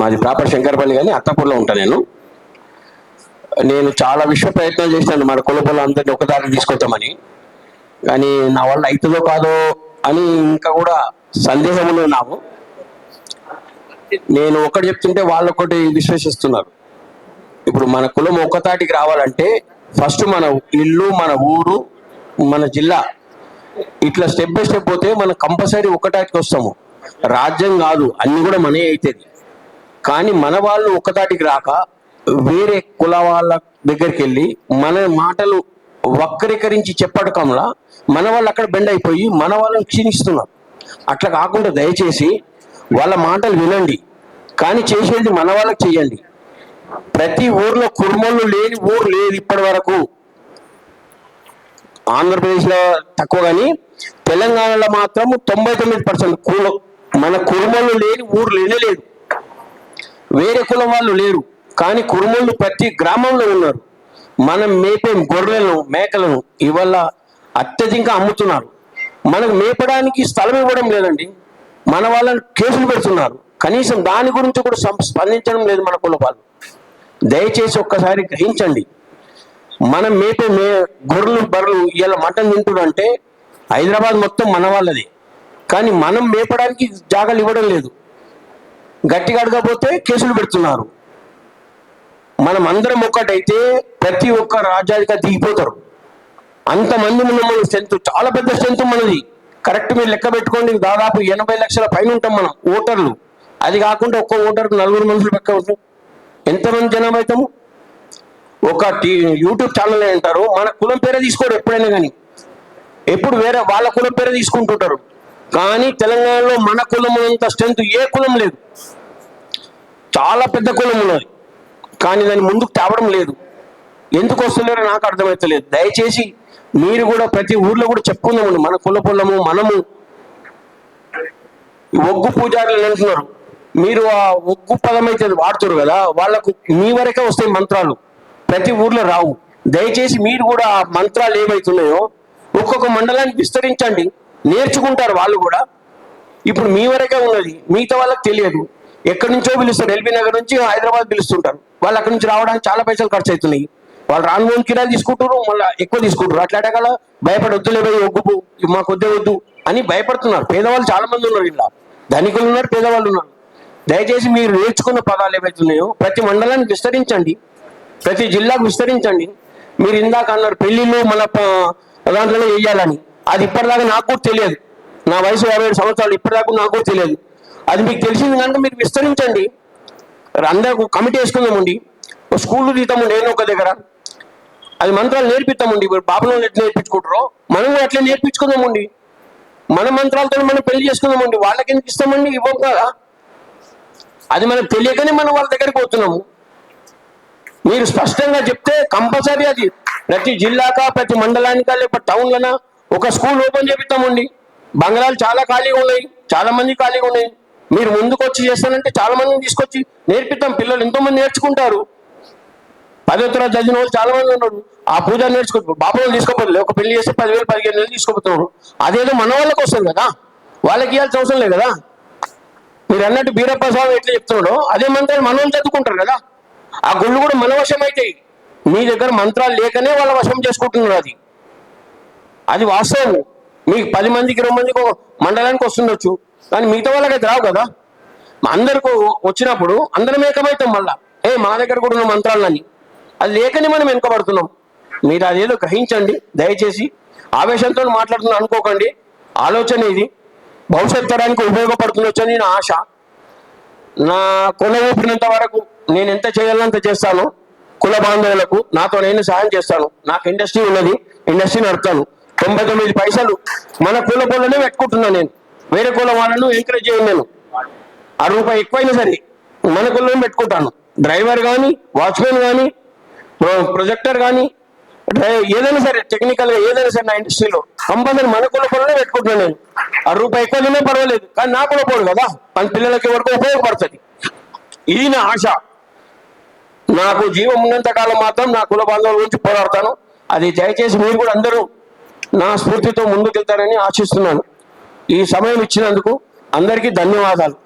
మాది ప్రాపర్ శంకరపల్లి కానీ అత్తపూర్లో ఉంటాను నేను. నేను చాలా విశ్వ ప్రయత్నాలు చేశాను మన కులపొల అందరినీ ఒకదారి తీసుకొద్దామని. కానీ నా వల్ల అవుతుందో కాదో అని ఇంకా కూడా సందేహం నాకు నేను ఒకటి చెప్తుంటే వాళ్ళు ఒకటి విశ్వసిస్తున్నారు. ఇప్పుడు మన కులం ఒక్కతాటికి రావాలంటే ఫస్ట్ మన ఇల్లు మన ఊరు మన జిల్లా. ఇట్లా స్టెప్ బై స్టెప్ పోతే మనం కంపల్సరీ ఒక్కటాటికి వస్తాము. రాజ్యం కాదు అన్ని కూడా మనే అవుతుంది కానీ మన వాళ్ళు ఒక్కదాటికి రాక వేరే కుల వాళ్ళ దగ్గరికి వెళ్ళి మన మాటలు వక్రీకరించి చెప్పటకంలా మన వాళ్ళు అక్కడ బెండ్ అయిపోయి మన వాళ్ళని క్షీణిస్తున్నారు. అట్లా కాకుండా దయచేసి వాళ్ళ మాటలు వినండి. కానీ చేసేది మన వాళ్ళకి చేయండి. ప్రతి ఊర్లో కుర్మలు లేని ఊరు లేదు ఇప్పటి వరకు. ఆంధ్రప్రదేశ్లో తక్కువ కానీ తెలంగాణలో మాత్రం తొంభై తొమ్మిది పర్సెంట్ కుల మన కుర్మలు లేని ఊరు లేనే లేదు. వేరే కులం వాళ్ళు లేరు కానీ కురుమూళ్ళు ప్రతి గ్రామంలో ఉన్నారు. మనం మేపే గొర్రెలను మేకలను ఇవల్ల అత్యధికంగా అమ్ముతున్నారు. మనకు మేపడానికి స్థలం ఇవ్వడం లేదండి. మన వాళ్ళని కేసులు పెడుతున్నారు. కనీసం దాని గురించి కూడా స్పందించడం లేదు మన కుల వాళ్ళు దయచేసి ఒక్కసారి గ్రహించండి. మనం మేపే మే గొర్రెలు బర్రెలు ఇలా మటన్ తింటుడంటే హైదరాబాద్ మొత్తం మన వాళ్ళది. కానీ మనం మేపడానికి జాగాలు ఇవ్వడం లేదు. గట్టిగా అడగకపోతే కేసులు పెడుతున్నారు. మనం అందరం ఒక్కటైతే ప్రతి ఒక్క రాజ్యాధిక దిగిపోతారు. అంతమంది ఉన్న మన స్ట్రెంత్ చాలా పెద్ద స్ట్రెంత్ మనది కరెక్ట్ మీరు లెక్క పెట్టుకోండి దాదాపు ఎనభై లక్షల పైన ఉంటాం మనం ఓటర్లు. అది కాకుండా ఒక్క ఓటర్కు నలుగురు మనుషులు పక్క అవుతాం ఎంతమంది జనాభా అవుతాము ఒక టీ యూట్యూబ్ ఛానల్ అంటారు మన కులం పేరే తీసుకోరు ఎప్పుడైనా కానీ. ఎప్పుడు వేరే వాళ్ళ కులం పేరే తీసుకుంటుంటారు. కానీ తెలంగాణలో మన కులం అంత స్ట్రెంత్ ఏ కులం లేదు. చాలా పెద్ద కులం ఉన్నది. కానీ దాన్ని ముందుకు తేవడం లేదు. ఎందుకు వస్తున్నారో నాకు అర్థమవుతలేదు దయచేసి మీరు కూడా ప్రతి ఊర్లో కూడా చెప్పుకుందామండి. మన కుల పొలము మనము ఒగ్గు పూజారులు అంటున్నారు. మీరు ఆ ఒగ్గు పదం అయితే వాడుతారు కదా వాళ్ళకు మీ వరకే వస్తాయి మంత్రాలు. ప్రతి ఊర్లో రావు. దయచేసి మీరు కూడా ఆ మంత్రాలు ఏవైతున్నాయో ఒక్కొక్క మండలానికి విస్తరించండి. నేర్చుకుంటారు వాళ్ళు కూడా. ఇప్పుడు మీ వరకే ఉన్నది. మిగతా వాళ్ళకి తెలియదు. ఎక్కడి నుంచో పిలుస్తారు. ఎల్బీ నగర్ నుంచి హైదరాబాద్ పిలుస్తుంటారు. వాళ్ళు అక్కడి నుంచి రావడానికి చాలా పైసలు ఖర్చు అవుతున్నాయి వాళ్ళు రాను మూడు కిరాయి తీసుకుంటారు మళ్ళీ ఎక్కువ తీసుకుంటారు అట్లా అడగల భయపడి వద్దులే పోయి ఒగ్గు మాకు వద్దే వద్దు అని భయపడుతున్నారు. పేదవాళ్ళు చాలా మంది ఉన్నారు ఇలా ధనికులు ఉన్నారు పేదవాళ్ళు ఉన్నారు. దయచేసి మీరు నేర్చుకున్న పదాలు ఏవైతున్నాయో ప్రతి మండలానికి విస్తరించండి. ప్రతి జిల్లాకు విస్తరించండి. మీరు ఇందాక అన్నారు పెళ్ళిళ్ళు మన దాంట్లో వేయాలని. అది ఇప్పటిదాకా నాకు కూడా తెలియదు. నా వయసు యాభై ఏడు సంవత్సరాలు ఇప్పటిదాకా నాకు కూడా తెలియదు. అది మీకు తెలిసింది కనుక మీరు విస్తరించండి. అందరూ కమిటీ వేసుకుందామండి ఒక స్కూల్ తీద్దాము నేను ఒక దగ్గర. అది మంత్రాలు నేర్పిస్తామండి ఇప్పుడు బాబులో ఎట్లా నేర్పించుకుంటారో మనం కూడా అట్లా నేర్పించుకుందామండి మన మంత్రాలతో మనం పెళ్ళి చేసుకుందామండి వాళ్ళకి ఎందుకు ఇస్తామండి ఇవ్వం కదా. అది మనకు తెలియకనే మనం వాళ్ళ దగ్గరికి పోతున్నాము. మీరు స్పష్టంగా చెప్తే కంపల్సరీ అది. ప్రతి జిల్లాకా ప్రతి మండలానికా లేకపోతే టౌన్లనా ఒక స్కూల్ ఓపెన్ చేపిస్తామండి బంగ్లాలు చాలా ఖాళీగా ఉన్నాయి. చాలా మంది ఖాళీగా ఉన్నాయి. మీరు ముందుకు వచ్చి చేస్తానంటే చాలా మందిని తీసుకొచ్చి నేర్పిస్తాం పిల్లలు ఎంతో మంది నేర్చుకుంటారు. పదో తరగతి చదివిన వాళ్ళు చాలా మంది ఉన్నారు. ఆ పూజ నేర్చుకో బాబు తీసుకోపోతుంది ఒక పెళ్ళి చేస్తే పదివేలు పదిహేను వేలు తీసుకోపోతున్నారు అదేదో మన వాళ్ళకి వస్తుంది కదా. వాళ్ళకి ఇవ్వాల్సిన అవసరం లేదు కదా. మీరు అన్నట్టు బీరప్ప స్వామి ఎట్లా చెప్తున్నాడో అదే మంత్రాలు మనం చదువుకుంటారు కదా. ఆ గుళ్ళు కూడా మన వశం అవుతాయి మీ దగ్గర మంత్రాలు లేకనే వాళ్ళ వశం చేసుకుంటున్నారు అది. అది వాస్తవం మీకు పది మందికి ఇరవై మందికి మండలానికి వస్తుండొచ్చు. కానీ మిగతా వాళ్ళకి అయితే రావు కదా? అందరికీ వచ్చినప్పుడు అందరం ఏకమవుతాం మళ్ళా. ఏ మా దగ్గర కూడా ఉన్న మంత్రాలని అది లేకనే మనం వెనుకబడుతున్నాం. మీరు అదేదో గ్రహించండి దయచేసి. ఆవేశంతో మాట్లాడుతున్నా అనుకోకండి. ఆలోచన ఇది. భవిష్యత్ తరానికి ఉపయోగపడుతుండొచ్చని నా ఆశ. నా కుల ఊపినంత వరకు నేను ఎంత చేయాలంత చేస్తాను. కుల బాంధవులకు నాతో నేను సహాయం చేస్తాను. నాకు ఇండస్ట్రీ ఉన్నది ఇండస్ట్రీ నడుపుతాను. తొంభై తొమ్మిది పైసలు మన కుల పనులనే పెట్టుకుంటున్నాను నేను. వేరే కుల వాళ్ళను ఎంకరేజ్ చేయను నేను. ఆ రూపాయి ఎక్కువైనా సరే మన కులం పెట్టుకుంటాను. డ్రైవర్ కానీ వాచ్మెన్ కానీ ప్రొజెక్టర్ కానీ డ్రై- ఏదైనా సరే టెక్నికల్గా ఏదైనా సరే నా ఇండస్ట్రీలో కంపల్సరీ మన కుల పొలనే పెట్టుకుంటున్నాను నేను. ఆ రూపాయి ఎక్కువ పర్వాలేదు కానీ నా కుల పోడు కదా. మన పిల్లలకి వరకు ఉపయోగపడుతుంది. ఇది నా ఆశ. నాకు జీవం ఉన్నంత కాలం మాత్రం నా కుల బాంధవుల గురించి పోరాడతాను. అది దయచేసి మీరు కూడా అందరూ నా స్ఫూర్తితో ముందుకెళ్తారని ఆశిస్తున్నాను. ఈ సమయం ఇచ్చినందుకు అందరికీ ధన్యవాదాలు.